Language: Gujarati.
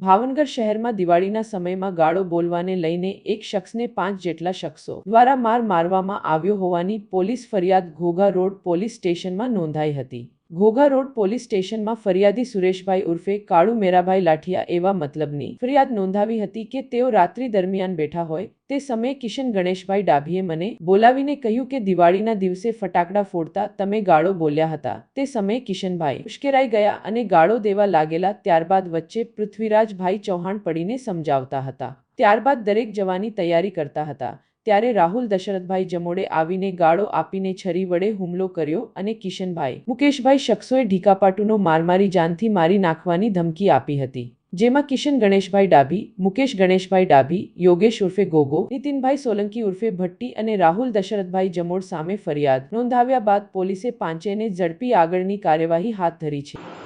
ભાવનગર શહેરમાં દિવાળીના સમયમાં ગાળો બોલવાને લઈને એક શખ્સને પાંચ જેટલા શખ્સો દ્વારા માર મારવામાં આવ્યો હોવાની પોલીસ ફરિયાદ ઘોઘા રોડ પોલીસ સ્ટેશનમાં નોંધાઈ હતી. ઘોઘા રોડ પોલીસ સ્ટેશનમાં ફરિયાદી સુરેશભાઈ ઉર્ફે કાળુ મેરાભાઈ લાઠિયા એવા મતલબની ફરિયાદ નોંધાવી હતી કે તેઓ રાત્રિ દરમિયાન બેઠા હોય તે સમયે કિશન ગણેશભાઈ ડાભીએ મને બોલાવીને કહ્યું કે દિવાળીના દિવસે ફટાકડા ફોડતા તમે ગાળો બોલ્યા હતા. તે સમયે કિશનભાઈ ઉશ્કેરાઈ ગયા અને ગાળો દેવા લાગેલા ત્યારબાદ વચ્ચે પૃથ્વીરાજભાઈ ચૌહાણ પડીને સમજાવતા હતા. ત્યારબાદ દરેક જવાની તૈયારી કરતા હતા. ત્યારે રાહુલ દશરથભાઈ જમોડે આવીને ગાળો આપીને છરી વડે હુમલો કર્યો અને કિશનભાઈ, મુકેશભાઈ શખ્સોએ ઢીકાપાટુનો મારમારી જાનથી મારી નાખવાની ધમકી આપી હતી. જેમાં કિશન ગણેશભાઈ ડાભી, મુકેશ ગણેશભાઈ ડાભી, યોગેશ ઉર્ફે ગોગો, નીતિનભાઈ સોલંકી ઉર્ફે ભટ્ટી અને રાહુલ દશરથભાઈ જમોડ સામે ફરિયાદ નોંધાવ્યા બાદ પોલીસે પાંચેને ઝડપી આગળની કાર્યવાહી હાથ ધરી છે.